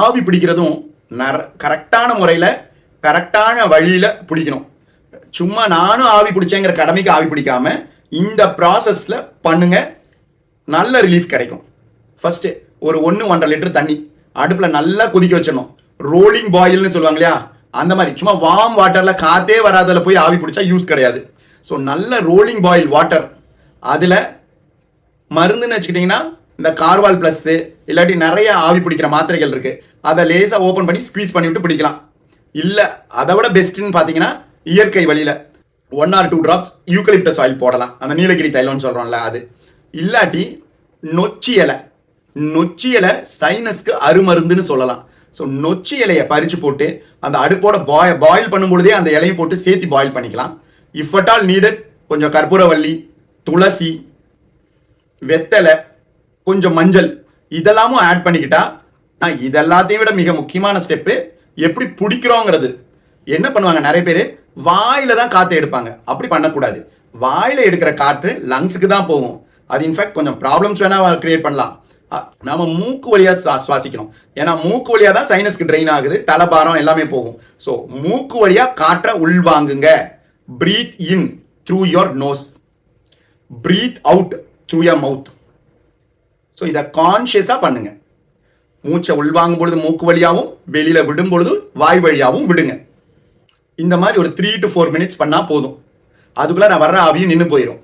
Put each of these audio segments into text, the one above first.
ஆவி பிடிக்கிறதும் நர கரெக்டான முறையில் கரெக்டான வழியில் பிடிக்கணும். சும்மா நானும் ஆவி பிடிச்சேங்கிற கடமைக்கு ஆவி பிடிக்காம இந்த ப்ராசஸில் பண்ணுங்க. நல்ல ரிலீஃப் கிடைக்கும். ஃபஸ்ட்டு ஒரு ஒன்று ஒன்றரை லிட்டர் தண்ணி அடுப்பில் நல்லா கொதிக்க வச்சிடணும். ரோலிங் பாயில்னு சொல்லுவாங்க இல்லையா? அந்த மாதிரி. சும்மா வார்ம் வாட்டரில் காத்தே வராதில் போய் ஆவி பிடிச்சா யூஸ் கிடையாது. ஸோ நல்ல ரோலிங் பாயில் வாட்டர் அதில் மருந்துன்னு வச்சுக்கிட்டிங்கன்னா இந்த கார்வால் ப்ளஸ் இல்லாட்டி நிறைய ஆவி பிடிக்கிற மாத்திரைகள் இருக்கு. அதை லேசாக ஓப்பன் பண்ணி ஸ்க்வீஸ் பண்ணி விட்டு பிடிக்கலாம். இல்லை அதை விட பெஸ்ட்டுன்னு பார்த்தீங்கன்னா இயற்கை வழியில் one or two drops eucalyptus oil போடலாம். அந்த நீலகிரி தைலம்னு சொல்கிறோம்ல அது. இல்லாட்டி நொச்சி இலை. நொச்சி இலை சைனஸ்க்கு அருமருந்துன்னு சொல்லலாம். ஸோ நொச்சி இலையை பறித்து போட்டு அந்த அடுப்போட பாய் பாயில் பண்ணும் பொழுதே அந்த இலையும் போட்டு சேர்த்து பாயில் பண்ணிக்கலாம். இஃப் அட் ஆல் நீடட் கொஞ்சம் கற்பூரவள்ளி துளசி வெத்தலை கொஞ்சம் மஞ்சள் இதெல்லாமும் ஆட் பண்ணிக்கிட்டா நான் இதெல்லாத்தையும் விட மிக முக்கியமான ஸ்டெப்பு எப்படி பிடிக்கிறோங்கிறது. என்ன பண்ணுவாங்க? நிறைய பேர் வாயில தான் காற்று எடுப்பாங்க. அப்படி பண்ணக்கூடாது. வாயில எடுக்கிற காற்று லங்ஸுக்கு தான் போகும். அது இன்ஃபேக்ட் கொஞ்சம் ப்ராப்ளம்ஸ் வேணா கிரியேட் பண்ணலாம். நம்ம நாம மூக்கு வழியா சுவாசிக்கணும். ஏன்னா மூக்கு வழியா தான் சைனஸ்க்கு ட்ரெயின் ஆகுது தலைபாரம் எல்லாமே போகும். ஸோ மூக்கு வழியா காற்றை உள்வாங்குங்க. Breathe in through your nose breathe out through your mouth so இதை கான்ஷியஸாக பண்ணுங்க. மூச்சை உள்வாங்கும் பொழுது மூக்கு வழியாகவும் வெளியில் விடும் பொழுது வாய் வழியாகவும் விடுங்க. இந்த மாதிரி ஒரு த்ரீ டு ஃபோர் மினிட்ஸ் பண்ணால் போதும். அதுக்குள்ளே நான் வர்ற ஆவியும் நின்று போயிடும்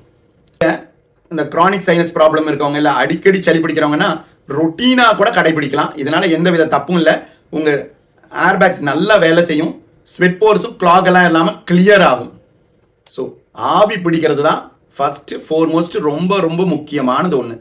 இந்த chronic சைனஸ் ப்ராப்ளம் இருக்கவங்க இல்லை அடிக்கடி சளி பிடிக்கிறவங்கன்னா ரொட்டீனாக கூட கடைபிடிக்கலாம். இதனால் எந்த வித தப்பும் இல்லை. உங்கள் ஏர்பேக்ஸ் நல்லா வேலை செய்யும். ஸ்வெட் போர்ஸும் கிளாக் எல்லாம் இல்லாமல் கிளியர் ஆகும். ஸோ ஆவி பிடிக்கிறது தான் ஃபஸ்ட்டு ஃபோர்மோஸ்ட் ரொம்ப ரொம்ப முக்கியமானது ஒன்று